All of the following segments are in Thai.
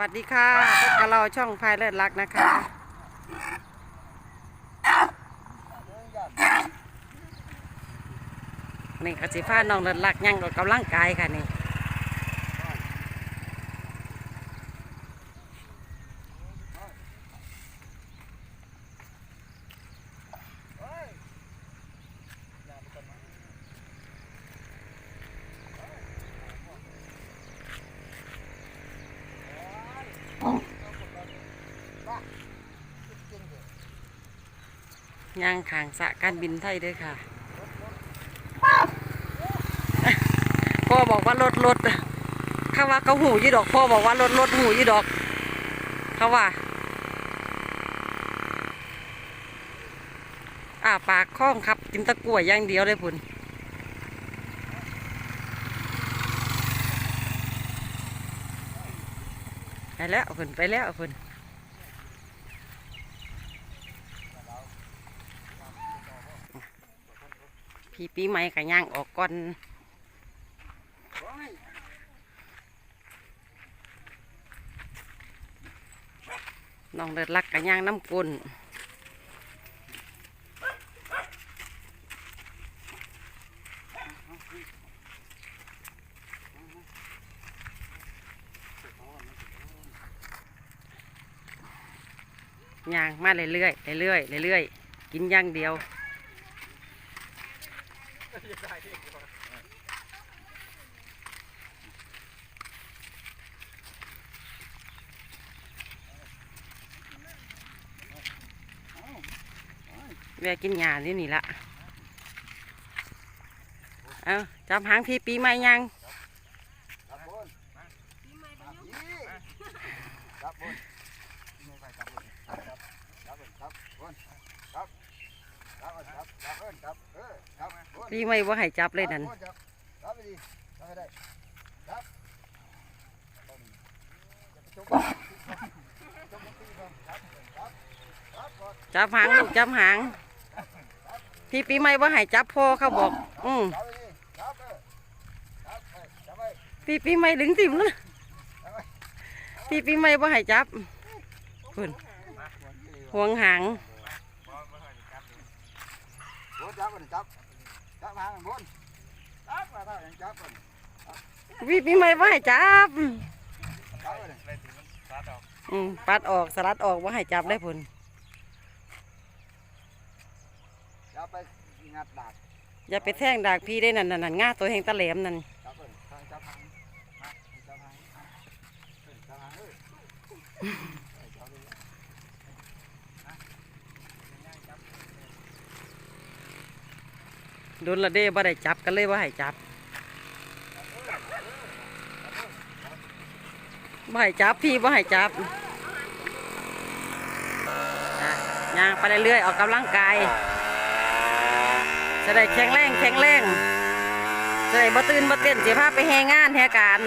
วัสดีค่ะพบกับเราช่องพายเลิศรักนะคะ นี่กสิฟ้าน้องเลิศรักยังกับกำลังกายค่ะนี่ ย่างขางสะการบินไทยด้วยค่ะพ่อบอกว่ารถรถเขาว่าเขาหูยี่ดอกพ่อบอกว่ารถรถหูยี่ดอกเขาว่าอ่าปากคล้องครับกินตะกั่วอย่างเดียวเลยพุ่นไปแล้วพุ่นไปแล้วพุ่น พี่ปีใหม่กับย่างออกก่อนน้องเลิศรักกับย่างน้ำกุนย่างมาเรื่อยๆเรื่อยๆเรื่อยๆกินย่างเดียว แม่ กินหญ้านี่นี่ละเอาจำหางพี่ปีใหม่ยังปีใหม่ว่าให้จับเลยนั่นครับครับไปดีครับไปได้ครับจบจบตีก่อนครับครับครับบนจับหางลูกจับหาง พี่ปีใหม่ว่าให้จับพ่อเขาบอก อืมครับไปดีครับเอพี่ปีใหม่ดึงติ่มเลยพี่ปีใหม่ว่าให้จับคุณห่วงหางบนจับก่อนจับจับหางบนจับมาเท่าอย่างจับก่อนพี่ปีใหม่ว่าให้จับจับอนอืมปัดออกสลัดออกว่าให้จับได้ผล จับไปงัดดาบอย่าไปแท่งดากพี่ได้นั่นนั่นนั่นง่าตัวแห่งตะแหลมนั่นจับก่อนจับหางมาจับหางจับหางเอ้ยโดนละเด้บ่ได้จับกันเลยว่าให้จับบ่ให้จับพี่บ่ให้จับอะย่างไปเรื่อยๆออกกำลังกาย จะได้แข็งแรงแข็งแรงจะได้บ่ตื่นบ่เต้นเสียภาพไปแหงงานแหการ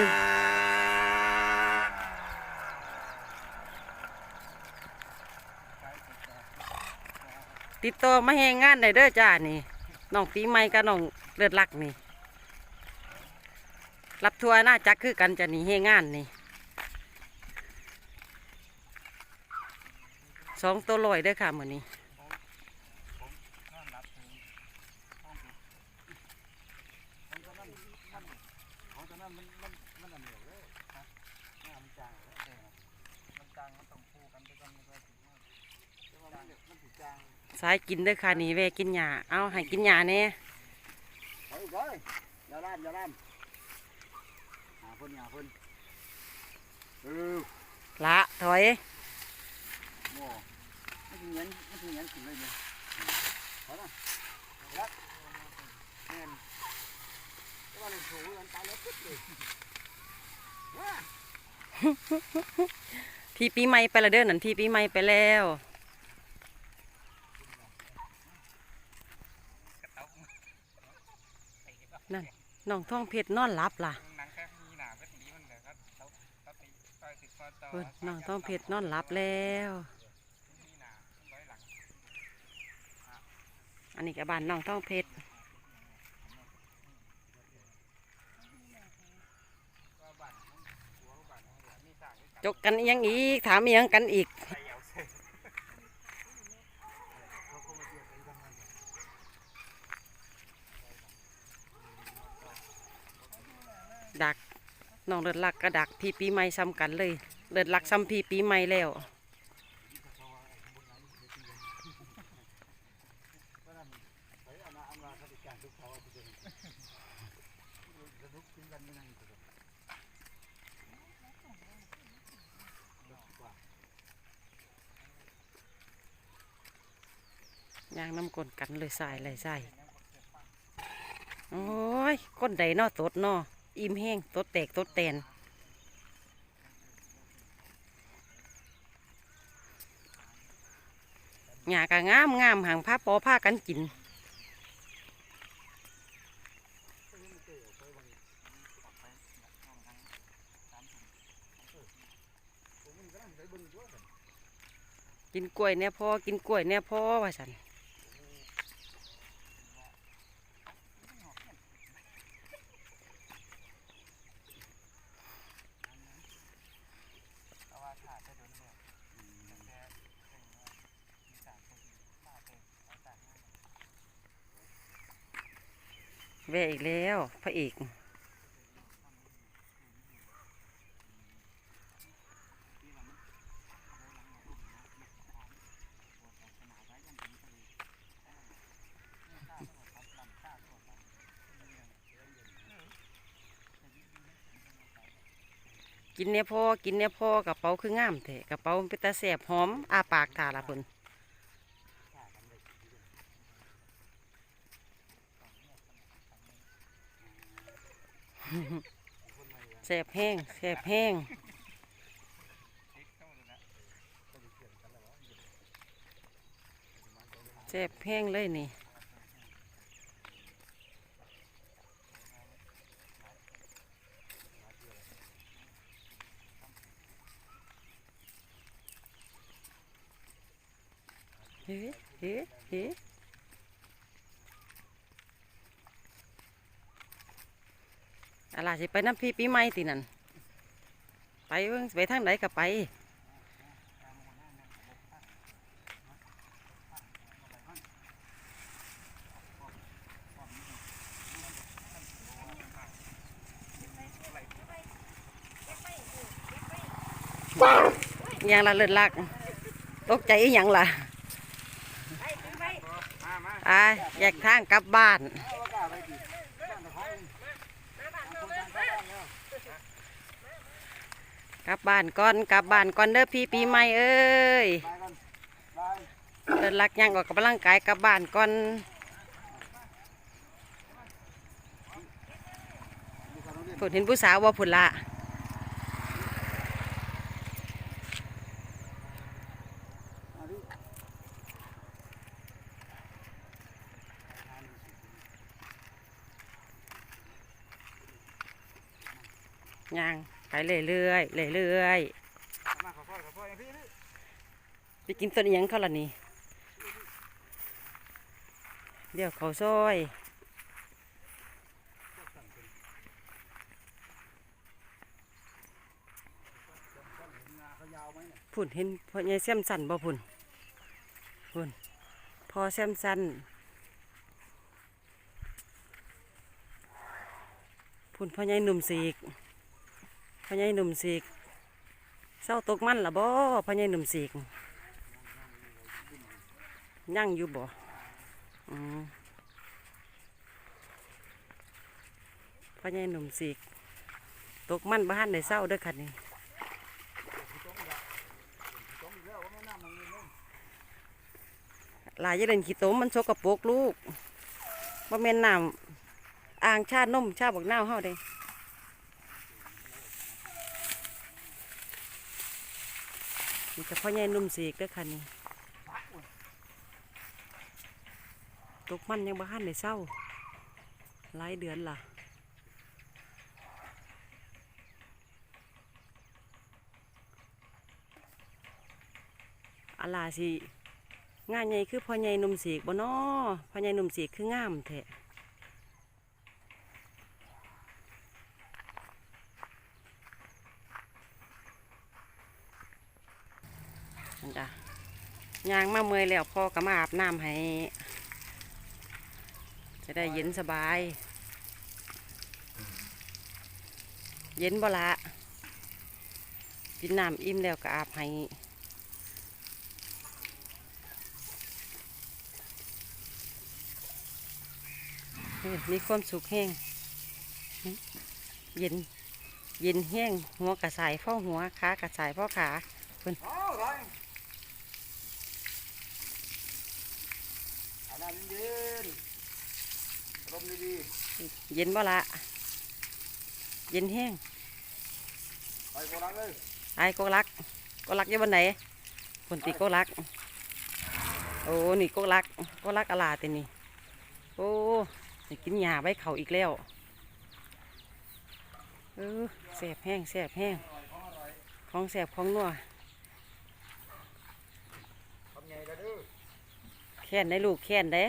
ติดต่อมาแหงงานได้เด้อจ้านี่น้องปีใหม่กับน้องเลือดลักนี่ รับทัวร์น่าจักคือกันจะนี่แหงงานนี่สองตัวลอยเด้อค่ะเหมือนนี้ สายกินเด้อค่ะนี่แวะกินหญ้าเอาให้กินหญ้าแน่เฮ้ยเฮ้ยอย่าล่ามอย่าล่ามหาคนหาคนเออละถอยโม่ไม่ถึงเงี้ยไม่ถึงเงี้ยถึงเลยเนี่ยพอละรักแม่นก็ว่าเลยถูกันตายแล้วปุ๊บเลยว้าพี่ปีใหม่ไปและเด้อนั่นพี่ปีใหม่ไปแล้ว นั่นน้องท่องเพชรนอนหลับล่ะหนังแค่มีหนาก็สีมันเลยก็เขาเขาตีต่อยติดคอต่อเพิ่นน้องท่องเพชรนอนหลับแล้วมีหนาร้อยหลังอันนี้กับบ้านน้องท่องเพชรก็บัตรหัวบัตรหัวมีสากมีจกกันอิหยังอีกถามอิหยังกันอีก ดักน้องเลิศลักก็ดักพี่ปีใหม่ซ้ำกันเลย เลิศลักซ้ำพี่ปีใหม่แล้วย่างน้ำกลนกันเลยใสายเลยใสายโอ้ยก้นใดนอตดนอ อิ่มแห้งตดแตกตดแตนหยากะงามงามห่างผ้าปอผ้ากันกินกินกล้วยเนี่ยพ่อกินกล้วยเนี่ยพ่อว่าสัน เพราะว่าถ้าจะโดนเนี่ยตั้งแต่เป็นมีสารตัวที่มาเป็นเอาสาร แวอีกแล้วพระเอกกินเนี่ยพ่อกินเนี่ยพ่อกระเป๋าคืองามแท้กระเป๋าเป็นตาแสบหอมอาปากทาละพิ่น แสบแห้งแสบแห้งเช็คเข้าเลยนะแสบแห้งเลยนี่เฮ้เฮ้เฮ้ อะไรสิไปน้ำพี่ปีใหม่ตินั่นไปเบิ่งไปทางไหนก็ไปยังละเลิศลัก ตกใจยังละมามาอ่าแยกทางกลับบ้าน เอาว่ากล้าไปดิบ้านตะไคร้คนต่างชาติแล้ว กลับบ้านก่อนกลับบ้านก่อนเด้อพี่ปีใหม่เอ้ยไปกันไปเลิศลักยังออกกำลังกายกลับบ้านก่อนมีการเรียนผุดเห็นผู้สาวว่าผุดละอันนี้ย่าง ไปเรื่อยๆเรื่อยมาขอพ่อขอพ่ออย่างพี่นี่ๆไปกินต้นอิหยังเขาละนี่ เดี๋ยวเขาซอยผุนเห็นพ่อใหญ่แซมสันบ่ผุนผุนพอแซมสันผุนพ่อใหญ่หนุ่มสีก พ่อใหญ่หนุ่มสีกเศร้าตกมันละบ่พ่อใหญ่หนุ่มสีกยั่งอยู่บ่พ่อใหญ่หนุ่มสีกตกมันบ้านในเศร้าเด้อค่ะนี่หลายอยาเด่นขี้โตมมันสกปรกลูกว่าแม่นน้ำอ่างชาตินมชาบักนาวเฮาเด้ นี่จะพ่อใหญ่นุ่มสีกด้อค่ะนี่ตกมันยังบ้านในเศร้าหลายเดือนล่ะอะไรสิงานใหญ่คือพ่อใหญ่หนุ่มสีกบ่นอพ่อใหญ่หนุ่มสีกคืองามแท้ นั่นจ้ะ ยางมาเมื่อยแล้วพ่อก็มาอาบน้ำให้ จะได้เย็นสบาย เย็นบ่ละกินน้ำอิ่มแล้วก็อาบให้มีความสุขแห้งเย็น เย็นแห้งหัวกระสายเฝ้าหัวขากระสายเฝ้าขาเอาไรอันนั้นเย็นลมดี เย็นบ่ละเย็นแห้งๆไปโกดังเลยไอ้โกลักโกลักอยู่บนไหนผลตีโกลัก โอ้นี่โกลักโกลักอะลาเต็นี่โอ้นี่กินหญ้าไว้เขาอีกแล้วเออแสบแห้งแสบแห้งของแสบของนัวทำไงล่ะเด้อแค้นได้ลูกแค้นได้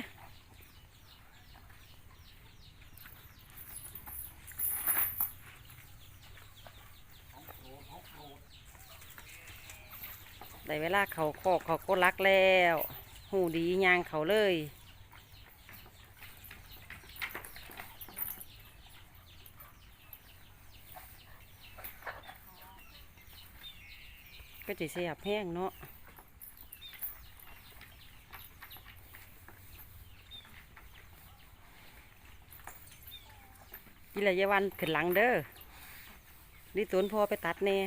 ได้เวลาเขาคอกเขาโกลักแล้ว หูดียางเขาเลยก็จะเสียบแห้งเนาะกินระยะวันขึ้นหลังเด้อนี่ตุนพอไปตัดแน่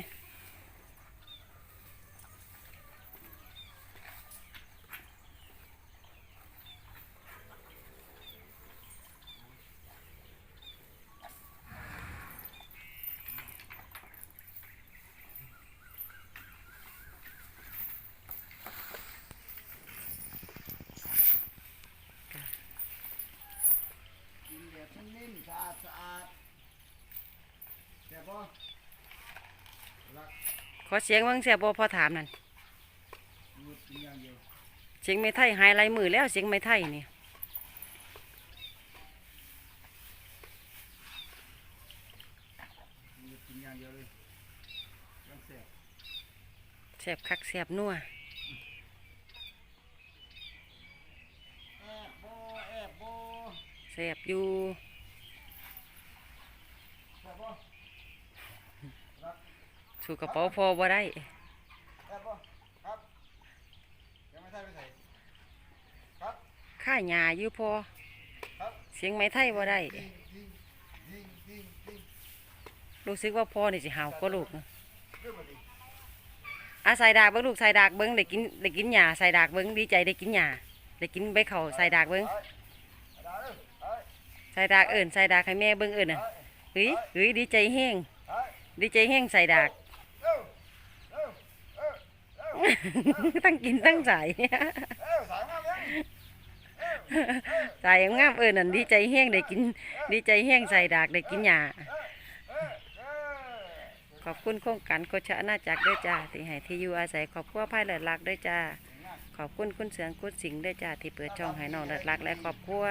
กินแบบนิ่มๆสะอาดสะอาดแซ่บบ่รัก ขอเสียงเบิ่งเสียบพอถามนั่นหยุดกินอย่างเดียวเสียงไม่ไทยหายไรมือแล้วเสียงไม่ไทยนี่หยุดกินอย่างเดียวเลยยังแซ่บแสบคักแสบนัวแอบบ่แอบบ่แสบอยู่ แซ่บบ่ สู่กระเป๋าพอบ่ได้แอบบ่ครับยังไม่ใช่ไปใส่ครับค่าหยาอยู่พอครับเสียงไม่ไทยบ่ได้ยิงยิงยิงยิงยิงรู้สึกว่าพ่อนี่สิหาวก็ลูกนะเรื่องมันดีอาใส่ดากเบิ้งลูกใส่ดากเบิ้งได้กินได้กินหญ้าใส่ดากเบิ้งดีใจได้กินหญ้าได้กินใบเขาใส่ดากเบิ้งไปดาเด้อไปใส่ดากเอิ่นใส่ดากให้แม่เบิ้งเอิ่นน่ะไปเฮ้ยเฮ้ยดีใจแห้งไปดีใจแห้งใส่ดาก เร็วเร็วเร็วเร็ว ตั้งกินตั้งใส่ใส่งามเอิ่นนั่นดีใจแห้งได้กิน ดีใจแห้งใส่ดากได้กินหญ้าขอบคุณโครงการโคชะอาณาจักด้วยจ้าที่ให้ที่อยู่อาศัยขอบครัวภายเลิศรักด้วยจ้าขอบคุณคุณเสืองคุณสิงด้วยจ้าที่เปิดช่องให้น้องเลิศรักและครอบครัว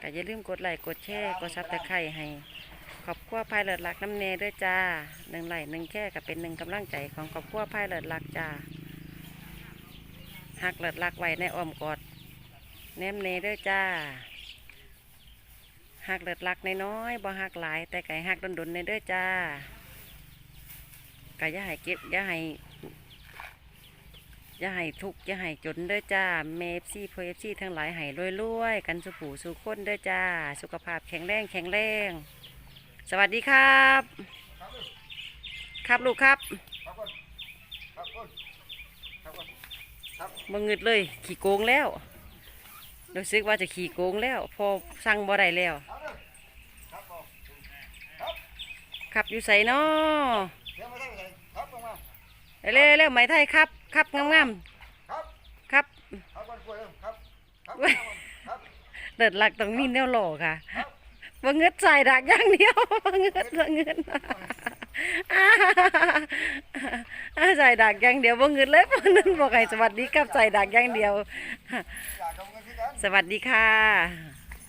ก็อย่าลืมกดไลค์กดแชร์กดซับตะไคร้ให้ ขอบครัวภายเลิศรักน้ำเนด้วยจ้าหนึ่งไหลหนึ่งแค่ก็เป็นหนึ่งกำลังใจของครอบครัวภายเลิศรักจ้าหักเลิศรักไว้ในอ้อมกอดแนมเนด้วยจ้าหักเลิศรักน้อยบ่หักหลาย แต่ไก่หักดุนๆในเด้อจ้าก็อย่าให้เก็บอย่าให้อย่าให้ทุกอย่าให้จนเด้อจ้าเมฟซี่เพฟซี่ทั้งหลายให้รวยๆ กันสุผูสุคนเด้อจ้า สุขภาพแข็งแรงแข็งแรง สวัสดีครับ ครับลูกครับครับคนครับคนครับคนครับบ่งึดเลย ขี่โกงแล้วรู้สึกว่าจะขี่โกงแล้ว พอสั่งบ่ได้แล้วครับอยู่ใส่นอเดี๋ยวไม่ได้ไปใส่ครับลงมาเร็วเร็วไหมไทยครับ ครับงามๆครับครับคนกล้วยเร็วครับครับเว้ยครับเลิศหลักต้องมีแนวหล่อค่ะ บ่เงึดใส่ดักอย่างเดียวบ่เงึดบ่เงึดอ่าใส่ดักอย่างเดียวบ่เงึดเลยพนั้นบอกให้สวัสดีครับใส่ดักอย่างเดียว สวัสดีค่ะ